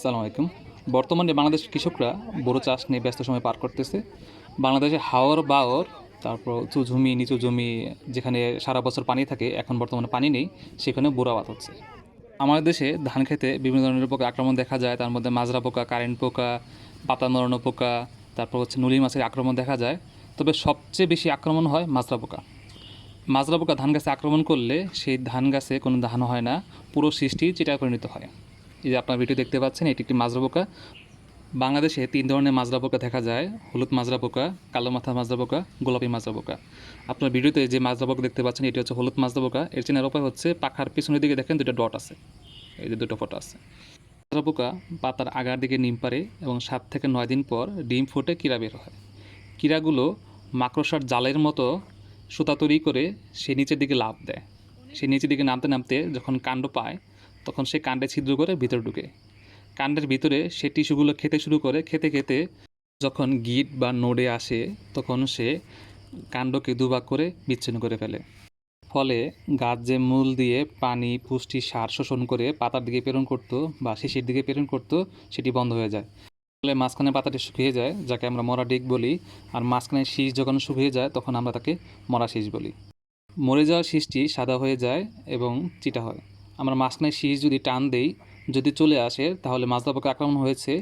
আসসালামু আলাইকুম। বর্তমানে বাংলাদেশ কৃষকরা বোরো চাষ নিয়ে ব্যস্ত সময় পার করতেছে। বাংলাদেশে হাওর বাওর, তারপর উঁচু জমি, নিচু জমি, যেখানে সারা বছর পানি থাকে, এখন বর্তমানে পানি নেই, সেখানে বোরো আবাদ হচ্ছে। আমাদের দেশে ধান খেতে বিভিন্ন ধরনের পোকা আক্রমণ দেখা যায়, তার মধ্যে মাজরা পোকা, কারেন্ট পোকা, পাতা নড়ানো পোকা, তারপর হচ্ছে নুলি মাছের আক্রমণ দেখা যায়। তবে সবচেয়ে বেশি আক্রমণ হয় মাজরা পোকা। মাজরা পোকা ধান গাছে আক্রমণ করলে সেই ধান গাছে কোনো ধান হয় না, পুরো সৃষ্টি চিটায় পরিণত হয়। এই যে আপনার ভিডিও দেখতে পাচ্ছেন, এটি একটি মাজরা পোকা। বাংলাদেশে তিন ধরনের মাজরা পোকা দেখা যায়। হলুদ মাজরা পোকা, কালো মাথা মাজরা পোকা, গোলাপি মাজরা পোকা। আপনার ভিডিওতে যে মাজরা পোকা দেখতে পাচ্ছেন, এটি হচ্ছে হলুদ মাজরা পোকা। এর চেনার উপায় হচ্ছে পাখার পিছনের দিকে দেখেন দুটো ডট আছে। এই যে দুটো ফটো আছে। মাজরা পোকা পাতার আগার দিকে ডিম পারে এবং সাত থেকে নয় দিন পর ডিম ফুটে কিরা বের হয়। কিরাগুলো মাকড়সার জালের মতো সুতা তৈরি করে সে নিচের দিকে লাভ দেয়। সে নিচের দিকে নামতে নামতে যখন কাণ্ড পায় তখন সে কাণ্ডে ছিদ্র করে ভিতরে ঢুকে। কাণ্ডের ভিতরে সে টিস্যুগুলো খেতে শুরু করে, খেতে খেতে যখন গিট বা নোডে আসে, তখন সে কাণ্ডকে দুভাগ করে বিচ্ছিন্ন করে ফেলে। ফলে গাছ যে মূল দিয়ে পানি, পুষ্টি, সার শোষণ করে পাতার দিকে প্রেরণ করতো বা শিশির দিকে প্রেরণ করতো, সেটি বন্ধ হয়ে যায়। ফলে মাঝখানে পাতাটি শুকিয়ে যায়, যাকে আমরা মরা ডিগ বলি, আর মাঝখানে শীষ যখন শুকিয়ে যায়, তখন আমরা তাকে মরা শীষ বলি। মরে যাওয়া শীষটি সাদা হয়ে যায় এবং চিটা হয়। আমরা মাঝখানে শীষ যদি টান দেই, যদি চলে আসে, তাহলে মাজরা পোকা আক্রমণ হয়েছে।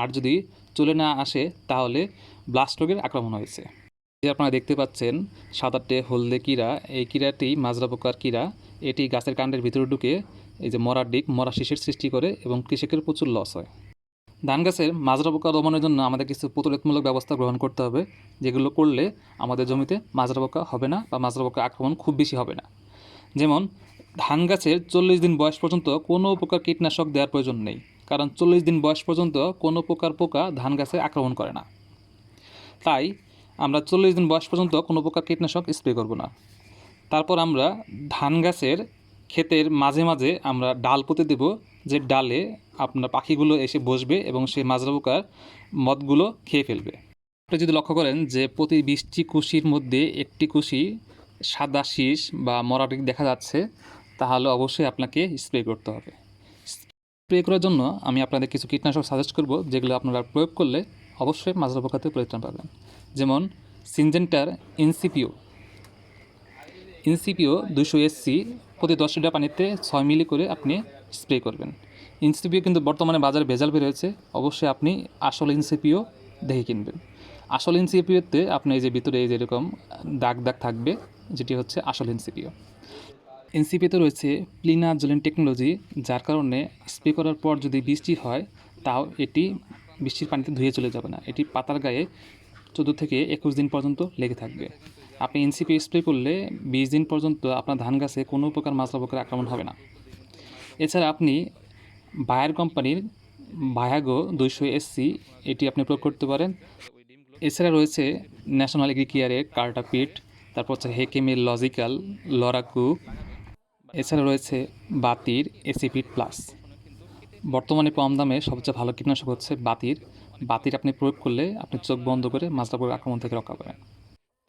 আর যদি চলে না আসে, তাহলে ব্লাস্ট রোগের আক্রমণ হয়েছে। যে আপনারা দেখতে পাচ্ছেন সাদাটে হলদে কীরা, এই কীরাটি মাজরা পোকার কীরা, এটি গাছের কাণ্ডের ভিতরে ঢুকে এই যে মরার দিক, মরা শীষের সৃষ্টি করে এবং কৃষকের প্রচুর লস হয়। ধান গাছের মাজরা পোকা দমনের জন্য আমাদের কিছু প্রতিরোধমূলক ব্যবস্থা গ্রহণ করতে হবে, যেগুলো করলে আমাদের জমিতে মাজরা পোকা হবে না বা মাজরা পোকা আক্রমণ খুব বেশি হবে না। যেমন ধান গাছের চল্লিশ দিন বয়স পর্যন্ত কোনো প্রকার কীটনাশক দেওয়ার প্রয়োজন নেই, কারণ চল্লিশ দিন বয়স পর্যন্ত কোনো প্রকার পোকা ধান গাছে আক্রমণ করে না। তাই আমরা চল্লিশ দিন বয়স পর্যন্ত কোনো প্রকার কীটনাশক স্প্রে করব না। তারপর আমরা ধান গাছের ক্ষেতের মাঝে মাঝে আমরা ডাল পুঁতে দেব, যে ডালে আপনার পাখিগুলো এসে বসবে এবং সেই মাজরা পোকার মদগুলো খেয়ে ফেলবে। আপনি যদি লক্ষ্য করেন যে প্রতি বিশটি কুশির মধ্যে একটি কুশি সাদা শীষ বা মরাটিক দেখা যাচ্ছে তাহলে অবশ্যই আপনাকে স্প্রে করতে হবে। স্প্রে করার জন্য আমি আপনাদের কিছু কীটনাশক সাজেস্ট করব, যেগুলো আপনারা প্রয়োগ করলে অবশ্যই মাজরা পোকাতে পরিত্রাণ পাবেন। যেমন সিনজেন্টার ইনসিপিও ইনসিপিও দুশো এসসি প্রতি দশ লিটার পানিতে ছয় মিলি করে আপনি স্প্রে করবেন। ইনসিপিও কিন্তু বর্তমানে বাজারে ভেজাল বেরোয়েছে অবশ্যই আপনি আসল ইনসিপিও দেখে কিনবেন। আসল ইনসিপিওতে আপনি এই যে ভিতরে এই যেরকম দাগ দাগ থাকবে, যেটি হচ্ছে আসল ইনসিপিও এনসিপিতে রয়েছে প্লিনা জলেন টেকনোলজি, যার কারণে স্প্রে করার পর যদি বৃষ্টি হয়, তাও এটি বৃষ্টির পানিতে ধুয়ে চলে যাবে না। এটি পাতার গায়ে চোদ্দ থেকে একুশ দিন পর্যন্ত লেগে থাকবে। আপনি এনসিপি স্প্রে করলে বিশ দিন পর্যন্ত আপনার ধান গাছে কোনো প্রকার মাজরা পোকার আক্রমণ হবে না। এছাড়া আপনি বায়ার কোম্পানির ভায়াগো দুইশো এসসি, এটি আপনি প্রয়োগ করতে পারেন। এছাড়া রয়েছে ন্যাশনাল এগ্রিকেয়ারের কার্টাপিট, তারপর হচ্ছে হেকেমের লজিক্যাল, লরাকু এছাড়া রয়েছে বাতির এসিপিট প্লাস বর্তমানে কম দামে সবচেয়ে ভালো কীটনাশক হচ্ছে বাতির। বাতির আপনি প্রয়োগ করলে আপনি চোখ বন্ধ করে মাজরা আক্রমণ থেকে রক্ষা পাবেন।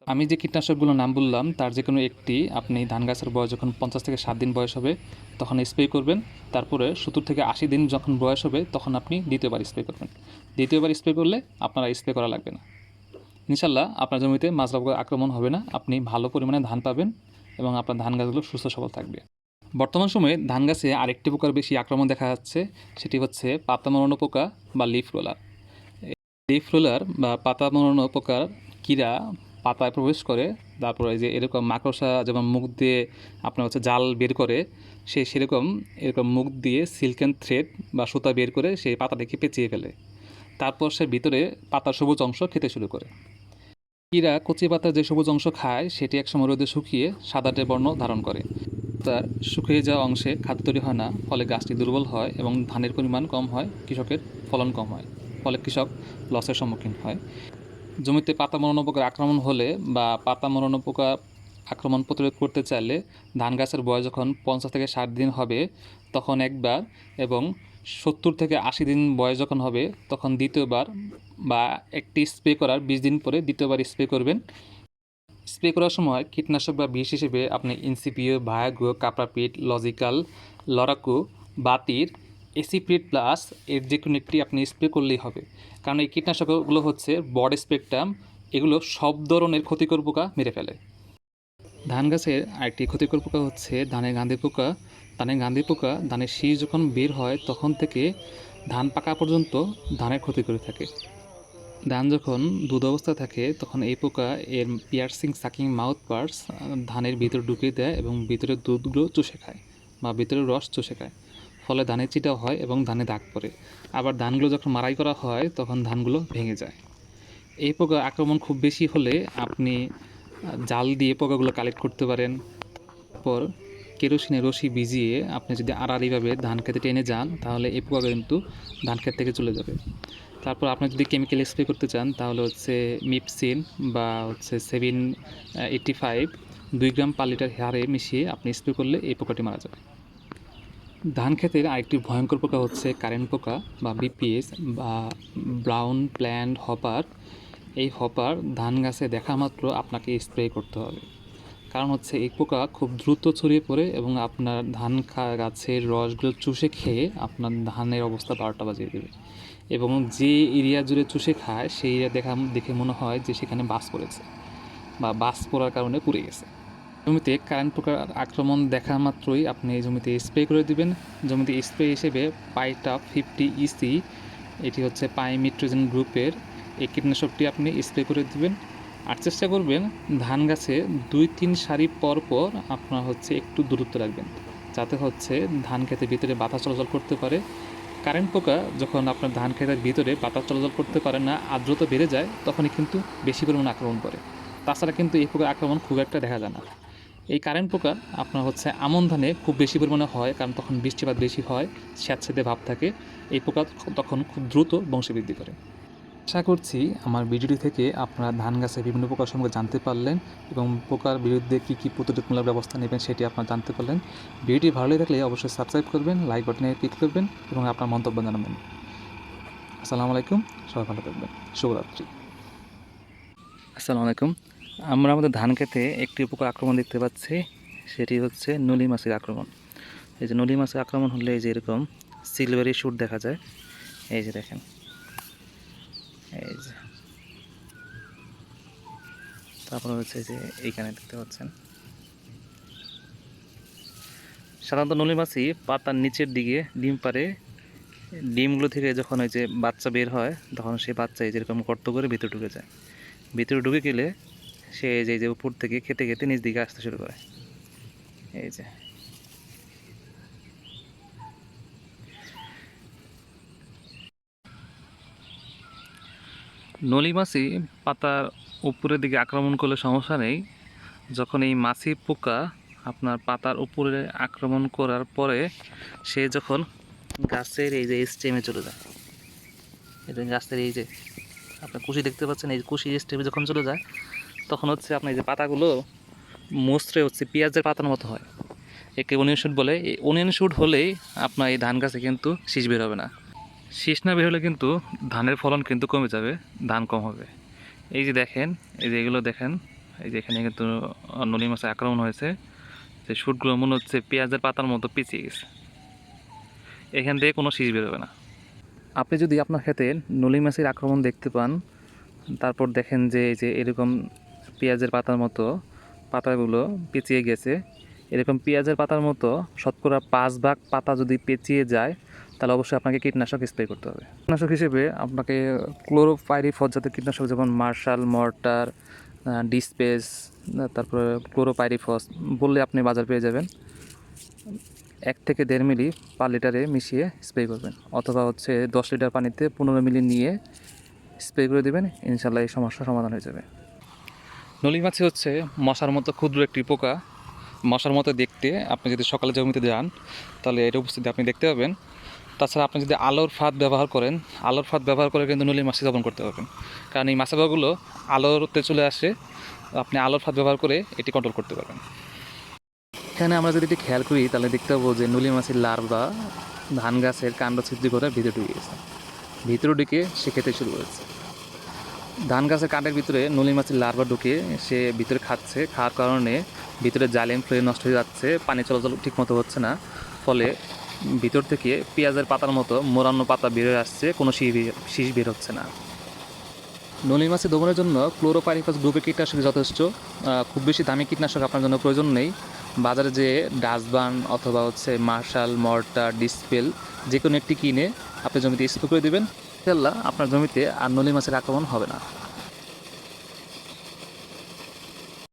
আমি যে কীটনাশকগুলোর নাম বললাম, তার যে কোনো একটি আপনি ধান গাছের বয়স যখন পঞ্চাশ থেকে ষাট দিন বয়স হবে, তখন স্প্রে করবেন। তারপরে সত্তর থেকে আশি দিন যখন বয়স হবে, তখন আপনি দ্বিতীয়বার স্প্রে করবেন। দ্বিতীয়বার স্প্রে করলে আপনার স্প্রে করা লাগবে না। ইনশাল্লাহ আপনার জমিতে মাজরা আক্রমণ হবে না। আপনি ভালো পরিমাণে ধান পাবেন এবং আপনার ধান গাছগুলো সুস্থ সবল থাকবে। বর্তমান সময়ে ধান গাছে আরেকটি পোকার বেশি আক্রমণ দেখা যাচ্ছে, সেটি হচ্ছে পাতা মরানো পোকা বা লিফ রোলার। লিফ রোলার বা পাতা মরানো পোকার কীরা পাতায় প্রবেশ করে, তারপরে যে এরকম মাকড়সা যেমন মুখ দিয়ে আপনার হচ্ছে জাল বের করে, সে সেরকম এরকম মুখ দিয়ে সিল্কেন থ্রেড বা সুতা বের করে সেই পাতাটাকে পেঁচিয়ে ফেলে। তারপর সে ভিতরে পাতার সবুজ অংশ খেতে শুরু করে। কীরা কচি পাতার যে সবুজ অংশ খায়, সেটি একসময় রোদে শুকিয়ে সাদাটে বর্ণ ধারণ করে। তার শুকিয়ে যাওয়া অংশে খাদ্য তৈরি হয় না, ফলে গাছটি দুর্বল হয় এবং ধানের পরিমাণ কম হয়, কৃষকের ফলন কম হয়, ফলে কৃষক লসের সম্মুখীন হয়। জমিতে পাতা মরণ পোকার আক্রমণ হলে বা পাতা মরণ পোকা আক্রমণ প্রতিরোধ করতে চাইলে ধান গাছের বয়স যখন পঞ্চাশ থেকে ষাট দিন হবে, তখন একবার এবং সত্তর থেকে আশি দিন বয়স যখন হবে, তখন দ্বিতীয়বার বা একটি স্প্রে করার বিশ দিন পরে দ্বিতীয়বার স্প্রে করবেন। স্প্রে করার সময় কীটনাশক বা বিষ হিসেবে আপনি ইনসিপিও ভায়াগো কাপ্রাপিট লজিক্যাল, লরাকু, বাতির এসিপ্রিড প্লাস এর যে কোনো একটি আপনি স্প্রে করলেই হবে। কারণ এই কীটনাশকগুলো হচ্ছে বড স্পেকট্রাম, এগুলো সব ধরনের ক্ষতিকর পোকা মেরে ফেলে। ধান গাছের আরেকটি ক্ষতিকর পোকা হচ্ছে ধানের গান্ধি পোকা। ধানের গান্ধি পোকা, ধানের শীষ যখন বের হয়, তখন থেকে ধান পাকা পর্যন্ত ধানের ক্ষতি করে থাকে। ধান যখন দুধ অবস্থায় থাকে, তখন এই পোকা এর পিয়ার্সিং সাকিং মাউথ পার্টস ধানের ভিতরে ঢুকিয়ে দেয় এবং ভিতরের দুধগুলো চুষে খায় বা ভিতরের রস চুষে খায়। ফলে ধানের চিটা হয় এবং ধানে দাগ পড়ে। আবার ধানগুলো যখন মারাই করা হয়, তখন ধানগুলো ভেঙে যায়। এই পোকা আক্রমণ খুব বেশি হলে আপনি জাল দিয়ে পোকাগুলো কালেক্ট করতে পারেন। পর কেরোসিনের রশি ভিজিয়ে আপনি যদি আড়াআড়িভাবে ধান খেতে টেনে যান, তাহলে এই পোকা কিন্তু ধান ক্ষেত থেকে চলে যাবে। তারপর আপনি যদি কেমিক্যাল স্প্রে করতে চান, তাহলে হচ্ছে মিপসিন বা হচ্ছে সেভেন এইটটি ফাইভ দুই গ্রাম পার লিটার হারে মিশিয়ে আপনি স্প্রে করলে এই পোকাটি মারা যাবে। ধান ক্ষেতের আরেকটি ভয়ঙ্কর পোকা হচ্ছে কারেন্ট পোকা বা বিপিএস বা ব্রাউন প্ল্যান্ট হপার এই হপার ধান গাছে দেখা মাত্র আপনাকে স্প্রে করতে হবে। কারণ হচ্ছে এই পোকা খুব দ্রুত ছড়িয়ে পড়ে এবং আপনার ধান খা, গাছের রসগুলো চুষে খেয়ে আপনার ধানের অবস্থা বারোটা বাজিয়ে দেবে। এবং যে এরিয়া জুড়ে চুষে খায়, সেই এরিয়া দেখা, দেখে মনে হয় যে সেখানে বাস পড়েছে বা বাস পড়ার কারণে পুড়ে গেছে। জমিতে কারেন্ট পোকার আক্রমণ দেখা মাত্রই আপনি জমিতে স্প্রে করে দিবেন। জমিতে স্প্রে হিসেবে পাইটা ফিফটি ইসি এটি হচ্ছে পাইমিট্রোজেন গ্রুপের, এই কীটনাশকটি আপনি স্প্রে করে দিবেন। আর চেষ্টা করবেন ধান গাছে দুই, তিন সারি পর পর আপনার হচ্ছে একটু দূরত্ব রাখবেন, যাতে হচ্ছে ধান খেতের ভিতরে বাতাস চলাচল করতে পারে। কারেন্ট পোকা যখন আপনার ধান খেতের ভিতরে বাতাস চলাচল করতে পারে না আর্দ্রতা বেড়ে যায়, তখনই কিন্তু বেশি পরিমাণে আক্রমণ করে। তাছাড়া কিন্তু এই পোকার আক্রমণ খুব একটা দেখা যায় না। এই কারেন্ট পোকা আপনার হচ্ছে আমন ধানে খুব বেশি পরিমাণে হয়, কারণ তখন বৃষ্টিপাত বেশি হয়, স্যাঁতসেঁতে ভাব থাকে। এই পোকা তখন খুব দ্রুত বংশবৃদ্ধি করে। আশা করছি আমার ভিডিওটি থেকে আপনারা ধান গাছের বিভিন্ন প্রকার সম্পর্কে জানতে পারলেন এবং পোকার বিরুদ্ধে কী কী প্রতিরোধমূলক ব্যবস্থা নেবেন সেটি আপনারা জানতে পারলেন। ভিডিওটি ভালো লেগে থাকলে অবশ্যই সাবস্ক্রাইব করবেন লাইক বাটনে ক্লিক করবেন এবং আপনার মন্তব্য জানাবেন। আসসালামু আলাইকুম, সবাই ভালো থাকবেন। শুভরাত্রি। আসসালামু আলাইকুম। আমরা আমাদের ধান খেতে একটি পোকার আক্রমণ দেখতে পাচ্ছি, সেটি হচ্ছে নলি মাছের আক্রমণ। এই যে নলি মাছের আক্রমণ হলে এই যে এরকম সিলভারি শুট দেখা যায়। এই যে দেখেন। এই যে। তারপর হচ্ছে যে এইখানে দেখতে পাচ্ছেন। সাধারণত নলি মাছই পাতার নিচের দিকে ডিম পারে ডিমগুলো থেকে যখন ওই যে বাচ্চা বের হয়, তখন সেই বাচ্চা এই যেরকম গর্ত করে ভিতরে ঢুকে যায়। ভিতরে ঢুকে গেলে সে যে যে উপর থেকে খেতে খেতে নিচ দিকে আসতে শুরু করে। এই যে। নলি মাছি পাতার উপরের দিকে আক্রমণ করলে সমস্যা নেই। যখন এই মাছি পোকা আপনার পাতার উপরে আক্রমণ করার পরে সে যখন গাছের এই যে স্টেমে চলে যায় যে গাছের এই যে আপনার কুশি দেখতে পাচ্ছেন, এই কুশি স্টেমে যখন চলে যায়, তখন হচ্ছে আপনার এই যে পাতাগুলো মোস্ত্রে হচ্ছে, পেঁয়াজের পাতার মতো হয়। একে অনিয়ন শুট বলে। এই অনিয়ন শুট হলেই আপনার এই ধান গাছে কিন্তু শীষ বের হবে না। শীষ না বের হলে কিন্তু ধানের ফলন কিন্তু কমে যাবে, ধান কম হবে। এই যে দেখেন, এই যে এগুলো দেখেন, এই যে এখানে কিন্তু নলি মাছের আক্রমণ হয়েছে, যে শুটগুলো মনে হচ্ছে পেঁয়াজের পাতার মতো পিছিয়ে গেছে। এখান থেকে কোনো শীষ বেরোবে না। আপনি যদি আপনার ক্ষেতে নলি মাছের আক্রমণ দেখতে পান, তারপর দেখেন যে এই যে এরকম পেঁয়াজের পাতার মতো পাতাগুলো পেঁচিয়ে গেছে, এরকম পেঁয়াজের পাতার মতো শতকরা পাঁচ ভাগ পাতা যদি পেঁচিয়ে যায় তাহলে অবশ্যই আপনাকে কীটনাশক স্প্রে করতে হবে। কীটনাশক হিসেবে আপনাকে ক্লোরোপাইরিফস জাতীয় কীটনাশক যেমন মার্শাল, মর্টার ডিসপেস, তারপরে ক্লোরোপাইরিফস বললে আপনি বাজার পেয়ে যাবেন। এক থেকে দেড় মিলি পার লিটারে মিশিয়ে স্প্রে করবেন অথবা হচ্ছে দশ লিটার পানিতে পনেরো মিলি নিয়ে স্প্রে করে দেবেন, ইনশাল্লাহ এই সমস্যার সমাধান হয়ে যাবে। নলি মাছি হচ্ছে মশার মতো ক্ষুদ্র একটি পোকা। মশার মতো দেখতে, আপনি যদি সকালে জমিতে যান, তাহলে এটা উপস্থিতি আপনি দেখতে পাবেন। তাছাড়া আপনি যদি আলোর ফাঁদ ব্যবহার করেন, আলোর ফাঁদ ব্যবহার করে কিন্তু নলি মাছি দমন করতে পারবেন। কারণ এই মাছাগুলো আলোতে চলে আসে, আপনি আলোর ফাঁদ ব্যবহার করে এটি কন্ট্রোল করতে পারবেন। এখানে আমরা যদি এটি খেয়াল করি, তাহলে দেখতে পাবো যে নলি মাছের লার্ভা ধান গাছের কাণ্ড ছিদ্র করে ভিতরে ঢুকে গেছে। ভিতরে ঢুকে সে খেতে শুরু করেছে। ধান গাছের কাণ্ডের ভিতরে নলি মাছের লার্ভা ঢুকে সে ভিতরে খাচ্ছে, খাওয়ার কারণে ভিতরে জালিম ফ্লে নষ্ট হয়ে যাচ্ছে, পানি চলাচল ঠিকমতো হচ্ছে না, ফলে ভিতর থেকে পেঁয়াজের পাতার মতো মোরান্ন পাতা বেরোয় আসছে, কোনো শীষ বের- হচ্ছে না। নলি মাছে দমনের জন্য ক্লোরোপাইরিফাস গ্রুপের কীটনাশক যথেষ্ট। খুব বেশি দামি কীটনাশক আপনার জন্য প্রয়োজন নেই। বাজারে যে ডাস্টবান অথবা হচ্ছে মার্শাল মর্টার ডিসপেল যে কোনো একটি কিনে আপনি জমিতে স্প্রে করে দেবেন। ইনশাল্লাহ আপনার জমিতে আর নলি মাছের আক্রমণ হবে না।